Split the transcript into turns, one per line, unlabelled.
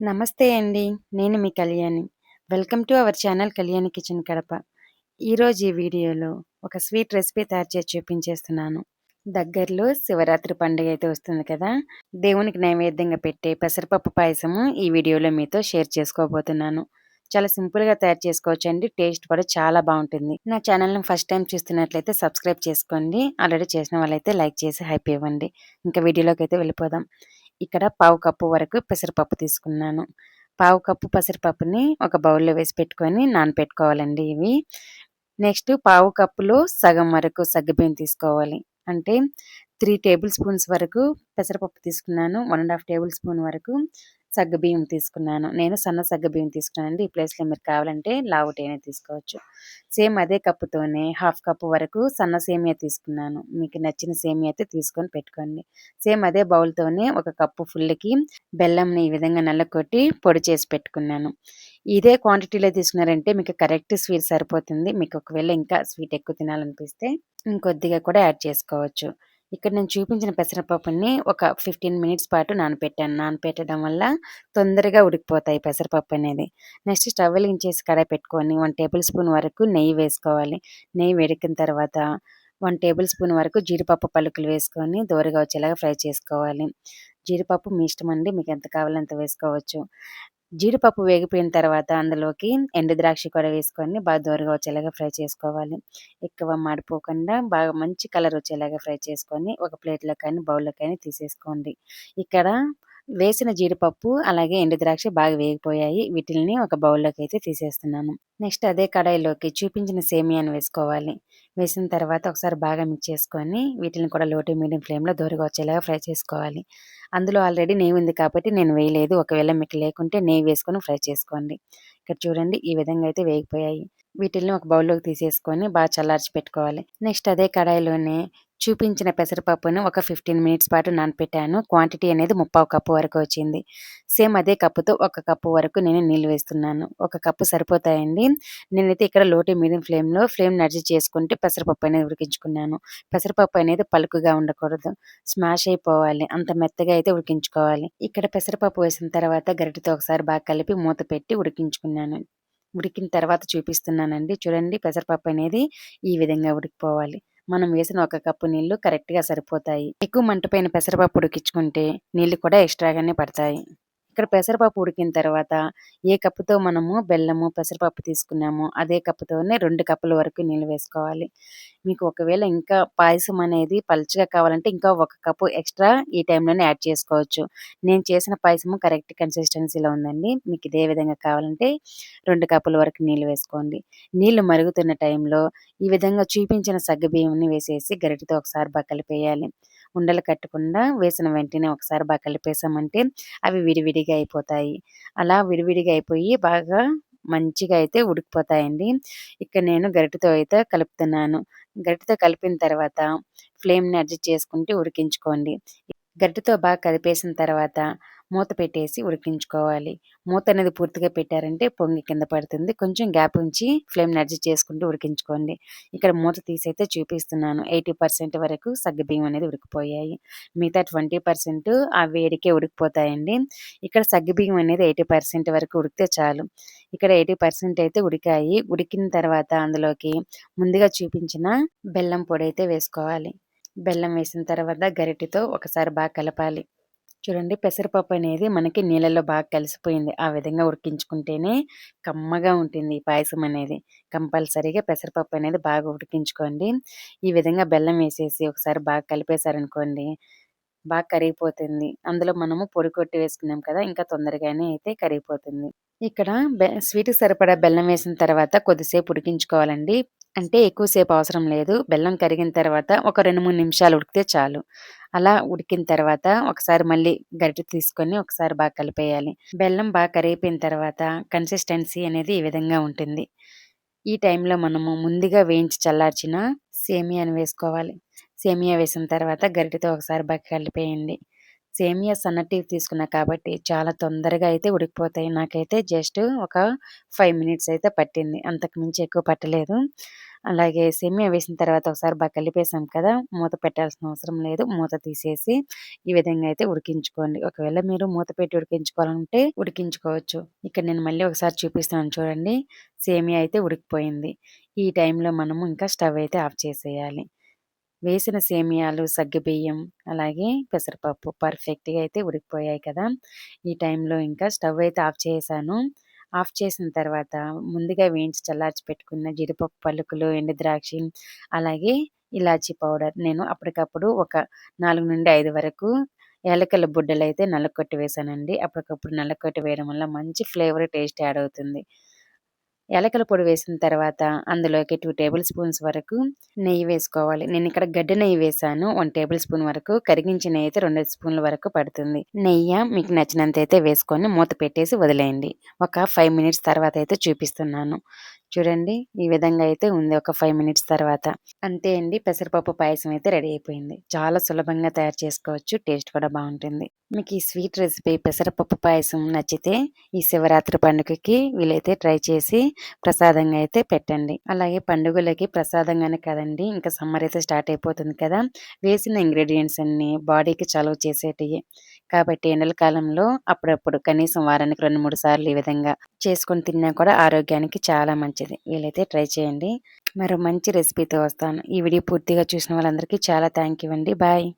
నమస్తే అండి. నేను మీ Kalyani. Welcome to our channel Kalyani kitchen Kadapa. ఈరోజు ఈ వీడియోలో ఒక స్వీట్ రెసిపీ తయారు చేసి చూపించేస్తున్నాను. దగ్గరలో శివరాత్రి పండుగ అయితే వస్తుంది కదా! దేవునికి నైవేద్యంగా పెట్టే పెసరపప్పు పాయసము ఈ వీడియోలో మీతో షేర్ చేసుకోబోతున్నాను. చాలా సింపుల్‌గా తయారు చేసుకోవచ్చండి. టేస్ట్ కూడా చాలా బాగుంటుంది నా ఛానల్‌ని ఫస్ట్ టైం చూస్తున్నట్లయితే సబ్స్క్రైబ్ చేసుకోండి. ఆల్రెడీ చేసిన వాళ్ళైతే లైక్ చేసి హైప్ ఇవ్వండి. ఇంకా వీడియోలోకి అయితే వెళ్ళిపోదాం. ఇక్కడ పావు కప్పు వరకు పెసరపప్పు తీసుకున్నాను. పావు కప్పు పెసరపప్పుని ఒక బౌల్‌లో వేసి పెట్టుకొని నానపెట్టుకోవాలండి ఇవి. నెక్స్ట్ పావు కప్పులో సగం వరకు సగ్గుబియ్యం తీసుకోవాలి. అంటే త్రీ టేబుల్ స్పూన్స్ వరకు పెసరపప్పు తీసుకున్నాను. One and half tablespoon వరకు సగ్గుబియ్యం తీసుకున్నాను. నేను సన్న సగ్గుబియ్యం తీసుకున్నానండి. ఈ ప్లేస్‌లో మీరు కావాలంటే లావుటైనా తీసుకోవచ్చు. సేమ్ అదే కప్పుతోనే హాఫ్ కప్పు వరకు సన్న సేమియా తీసుకున్నాను. మీకు నచ్చిన సేమియా అయితే తీసుకొని పెట్టుకోండి. సేమ్ అదే బౌల్‌తోనే ఒక కప్పు ఫుల్‌కి బెల్లంని ఈ విధంగా నల్లకొట్టి పొడి చేసి పెట్టుకున్నాను. ఇదే క్వాంటిటీలో తీసుకున్నారంటే మీకు కరెక్ట్ స్వీట్ సరిపోతుంది. మీకు ఒకవేళ ఇంకా స్వీట్ ఎక్కువ తినాలనిపిస్తే ఇంకొద్దిగా కూడా యాడ్ చేసుకోవచ్చు. ఇక్కడ నేను చూపించిన పెసరపప్పుని ఒక 15 మినిట్స్ పాటు నానపెట్టాను. నానపెట్టడం వల్ల తొందరగా ఉడికిపోతాయి పెసరపప్పు అనేది. నెక్స్ట్ స్టవ్ వెలిగించేసి కడాయి పెట్టుకొని వన్ టేబుల్ స్పూన్ వరకు నెయ్యి వేసుకోవాలి. నెయ్యి వేడికిన తర్వాత వన్ టేబుల్ స్పూన్ వరకు జీడిపప్పు పలుకులు వేసుకొని దోరగా వచ్చేలాగా ఫ్రై చేసుకోవాలి. జీడిపప్పు మీ ఇష్టం అండి మీకు ఎంత కావాలో అంత వేసుకోవచ్చు. జీడిపప్పు వేగిపోయిన తర్వాత అందులోకి ఎండు ద్రాక్ష కూడా వేసుకొని బాగా దోరగా వచ్చేలాగా ఫ్రై చేసుకోవాలి. ఎక్కువ మాడిపోకుండా బాగా మంచి కలర్ వచ్చేలాగా ఫ్రై చేసుకొని ఒక ప్లేట్‌లో కానీ, బౌల్‌లో కానీ తీసేసుకోండి. ఇక్కడ వేసిన జీడిపప్పు అలాగే ఎండు ద్రాక్ష బాగా వేగిపోయాయి. వీటిల్ని ఒక బౌల్‌లోకి అయితే తీసేస్తున్నాను. నెక్స్ట్ అదే కడాయిలోకి చూపించిన సేమియాను వేసుకోవాలి. వేసిన తర్వాత ఒకసారి బాగా మిక్స్ చేసుకొని వీటిని కూడా లోటు మీడియం ఫ్లేమ్‌లో దోరగా వచ్చేలాగా ఫ్రై చేసుకోవాలి. అందులో ఆల్రెడీ నెయ్యి ఉంది కాబట్టి నేను వేయలేదు. ఒకవేళ మీకు లేకుంటే నెయ్యి వేసుకొని ఫ్రై చేసుకోండి. ఇక్కడ చూడండి ఈ విధంగా అయితే వేగిపోయాయి. వీటిల్ని ఒక బౌల్‌లోకి తీసేసుకొని బాగా చల్లార్చి పెట్టుకోవాలి. నెక్స్ట్ అదే కడాయిలోనే చూపించిన పెసరపప్పును ఒక 15 మినిట్స్ పాటు నానపెట్టాను. క్వాంటిటీ అనేది ముప్పావు కప్పు వరకు వచ్చింది. సేమ్ అదే కప్పుతో ఒక కప్పు వరకు నేను నీళ్ళు వేస్తున్నాను. ఒక కప్పు సరిపోతాయండి. నేనైతే ఇక్కడ లో మీడియం ఫ్లేమ్‌లో ఫ్లేమ్ నడిచి చేసుకుంటే పెసరపప్పు అనేది ఉడికించుకున్నాను. పెసరపప్పు అనేది పలుకుగా ఉండకూడదు. స్మాష్ అయిపోవాలి. అంత మెత్తగా అయితే ఉడికించుకోవాలి. ఇక్కడ పెసరపప్పు వేసిన తర్వాత గరిటెతో ఒకసారి బాగా కలిపి మూత పెట్టి ఉడికించుకున్నాను. ఉడికిన తర్వాత చూపిస్తున్నానండి. చూడండి పెసరపప్పు అనేది ఈ విధంగా ఉడికిపోవాలి. మనం వేసిన ఒక కప్పు నీళ్ళు కరెక్ట్‌గా సరిపోతాయి. ఎక్కువ మంట పైన పెసరపప్పు ఉడికించుకుంటే నీళ్ళు కూడా ఎక్స్‌ట్రాగానే పడతాయి. ఇక్కడ పెసరపప్పు ఉడికిన తర్వాత ఏ కప్పుతో మనము బెల్లము, పెసరపప్పు తీసుకున్నామో అదే కప్పుతోనే రెండు కప్పుల వరకు నీళ్ళు వేసుకోవాలి. మీకు ఒకవేళ ఇంకా పాయసం అనేది పలుచగా కావాలంటే ఇంకా ఒక కప్పు ఎక్స్‌ట్రా ఈ టైంలోనే యాడ్ చేసుకోవచ్చు. నేను చేసిన పాయసము కరెక్ట్ కన్సిస్టెన్సీలో ఉందండి. మీకు ఇదే విధంగా కావాలంటే రెండు కప్పుల వరకు నీళ్ళు వేసుకోండి. నీళ్ళు మరుగుతున్న టైంలో ఈ విధంగా చూపించిన సగ్గుబియ్యంని వేసేసి గరిటెతో ఒకసారి బాగా కలిపేయాలి. ఉండలు కట్టకుండా వేసిన వెంటనే ఒకసారి బాగా కలిపేసామంటే అవి విడివిడిగా అయిపోతాయి. అలా విడివిడిగా అయిపోయి బాగా మంచిగా అయితే ఉడికిపోతాయండి. ఇక్కడ నేను గరిటతో అయితే కలుపుతున్నాను. గరిటతో కలిపిన తర్వాత ఫ్లేమ్‌ని అడ్జస్ట్ చేసుకుంటే ఉడికించుకోండి. గరిటెతో బాగా కలిపేసిన తర్వాత మూత పెట్టేసి ఉడికించుకోవాలి. మూత అనేది పూర్తిగా పెట్టారంటే పొంగి కింద పడుతుంది. కొంచెం గ్యాప్ ఉంచి ఫ్లేమ్‌ని అడ్జస్ట్ చేసుకుంటూ ఉడికించుకోండి. ఇక్కడ మూత తీసైతే చూపిస్తున్నాను. 80% వరకు సగ్గుబియ్యం అనేది ఉడికిపోయాయి. మిగతా 20% ఆ వేడికే ఉడికిపోతాయండి. ఇక్కడ సగ్గుబియ్యం అనేది 80% వరకు ఉడికితే చాలు. ఇక్కడ 80% అయితే ఉడికాయి. ఉడికిన తర్వాత అందులోకి ముందుగా చూపించిన బెల్లం పొడి అయితే వేసుకోవాలి. బెల్లం వేసిన తర్వాత గరిటెతో ఒకసారి బాగా కలపాలి. చూడండి పెసరపప్పు అనేది మనకి నీళ్ళలో బాగా కలిసిపోయింది. ఆ విధంగా ఉడికించుకుంటేనే కమ్మగా ఉంటుంది ఈ పాయసం అనేది. కంపల్సరీగా పెసరపప్పు అనేది బాగా ఉడికించుకోండి. ఈ విధంగా బెల్లం వేసేసి ఒకసారి బాగా కలిపేశారనుకోండి బాగా కరిగిపోతుంది. అందులో మనము పొడి కొట్టి వేసుకున్నాం కదా! ఇంకా తొందరగానే అయితే కరిగిపోతుంది. ఇక్కడ బె స్వీట్‌కి సరిపడా బెల్లం వేసిన తర్వాత కొద్దిసేపు ఉడికించుకోవాలండి. అంటే ఎక్కువసేపు అవసరం లేదు. బెల్లం కరిగిన తర్వాత ఒక 2, 3 నిమిషాలు ఉడికితే చాలు. అలా ఉడికిన తర్వాత ఒకసారి మళ్ళీ గరిటె తీసుకొని ఒకసారి బాగా కలిపేయాలి. బెల్లం బాగా కరిగిపోయిన తర్వాత కన్సిస్టెన్సీ అనేది ఈ విధంగా ఉంటుంది. ఈ టైంలో మనము ముందుగా వేయించి చల్లార్చిన సేమియాను వేసుకోవాలి. సేమియా వేసిన తర్వాత గరిటెతో ఒకసారి బాగా కలిపేయండి. సేమియా సన్నటివి తీసుకున్నా కాబట్టి చాలా తొందరగా అయితే ఉడికిపోతాయి. నాకైతే జస్ట్ ఒక ఫైవ్ మినిట్స్ అయితే పట్టింది. అంతకు మించి ఎక్కువ పట్టలేదు. అలాగే సేమియా వేసిన తర్వాత ఒకసారి బాగా కలిపేసాం కదా! మూత పెట్టాల్సిన అవసరం లేదు. మూత తీసేసి ఈ విధంగా అయితే ఉడికించుకోండి. ఒకవేళ మీరు మూత పెట్టి ఉడికించుకోవాలంటే ఉడికించుకోవచ్చు. ఇక్కడ నేను మళ్ళీ ఒకసారి చూపిస్తాను చూడండి. సేమియా అయితే ఉడికిపోయింది. ఈ టైంలో మనము ఇంకా స్టవ్ అయితే ఆఫ్ చేసేయాలి. వేసిన సేమియాలు, సగ్గుబియ్యం, అలాగే పెసరపప్పు పర్ఫెక్ట్‌గా అయితే ఉడికిపోయాయి కదా! ఈ టైంలో ఇంకా స్టవ్ అయితే ఆఫ్ చేశాను. ఆఫ్ చేసిన తర్వాత ముందుగా వేయించి చల్లార్చి పెట్టుకున్న జీడిపప్పు పలుకులు, ఎండు ద్రాక్ష అలాగే ఇలాచీ పౌడర్ నేను అప్పటికప్పుడు ఒక 4-5 వరకు యాలకుల బుడ్డలైతే నల్లకొట్టి వేశానండి. అప్పటికప్పుడు నల్లకొట్టి వేయడం వల్ల మంచి ఫ్లేవర్, టేస్ట్ యాడ్ అవుతుంది. ఎలకల పొడి వేసిన తర్వాత అందులోకి టూ టేబుల్ స్పూన్స్ వరకు నెయ్యి వేసుకోవాలి. నేను ఇక్కడ గడ్డి నెయ్యి వేసాను వన్ టేబుల్ స్పూన్ వరకు. కరిగించిన నెయ్యి అయితే రెండు స్పూన్ల వరకు పడుతుంది. నెయ్యి మీకు నచ్చినంత అయితే వేసుకొని మూత పెట్టేసి వదిలేయండి. ఒక ఫైవ్ మినిట్స్ తర్వాత అయితే చూపిస్తున్నాను. చూడండి ఈ విధంగా అయితే ఉంది ఒక ఫైవ్ మినిట్స్ తర్వాత. అంతే అండి పెసరపప్పు పాయసం అయితే రెడీ అయిపోయింది. చాలా సులభంగా తయారు చేసుకోవచ్చు. టేస్ట్ కూడా బాగుంటుంది మీకు ఈ స్వీట్ రెసిపీ పెసరపప్పు పాయసం నచ్చితే ఈ శివరాత్రి పండుగకి వీలైతే ట్రై చేసి ప్రసాదంగా అయితే పెట్టండి. అలాగే పండుగలకి ప్రసాదంగానే కదండి ఇంకా సమ్మర్ అయితే స్టార్ట్ అయిపోతుంది కదా! వేసిన ఇంగ్రీడియంట్స్ అన్ని బాడీకి చలవ చేసేటివి కాబట్టి ఎండల కాలంలో అప్పుడప్పుడు కనీసం వారానికి 2, 3 సార్లు ఈ విధంగా చేసుకొని తిన్నా కూడా ఆరోగ్యానికి చాలా మంచిది. వీలైతే ట్రై చేయండి. మరో మంచి రెసిపీతో వస్తాను. ఈ వీడియో పూర్తిగా చూసిన వాళ్ళందరికీ చాలా థ్యాంక్ యూ అండి. బాయ్.